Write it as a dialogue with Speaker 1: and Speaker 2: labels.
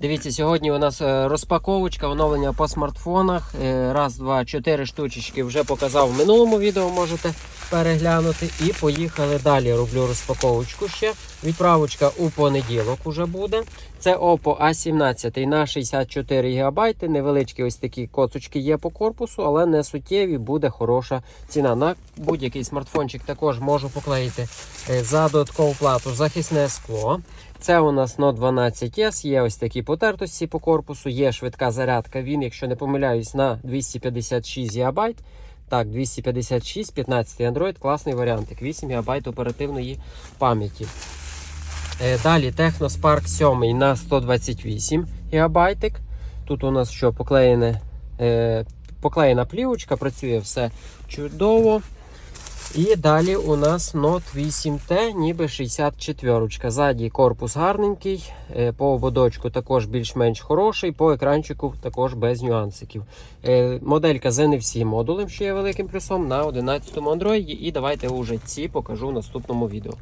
Speaker 1: Дивіться, сьогодні у нас е, розпаковочка, оновлення по смартфонах. Е, Раз, два, чотири штучечки вже показав в минулому відео, можете переглянути. І поїхали далі. Роблю розпаковочку ще. Відправочка у понеділок уже буде. Це Oppo A17 на 64 ГБ. Невеличкі ось такі коцочки є по корпусу, але не суттєві, буде хороша ціна. На будь-який смартфончик також можу поклеїти е, за додаткову плату захисне скло. Це у нас Note 12S, є ось такі потертості по корпусу, є швидка зарядка. Він, якщо не помиляюсь, на 256 ГБ. Так, 256, 15 Android, класний варіантик. 8 ГБ оперативної пам'яті. Далі Далі Technospark 7 на 128 ГБ. Тут у нас що поклеєне, е, поклеєна плівочка, працює все чудово. І далі у нас Note 8T, ніби 64. Ззаді корпус гарненький, е, по ободочку також більш-менш хороший, по екранчику також без нюансиків. Е, Моделька з NFC модулем, що є великим плюсом на 11 Android. І давайте вже ці покажу в наступному відео.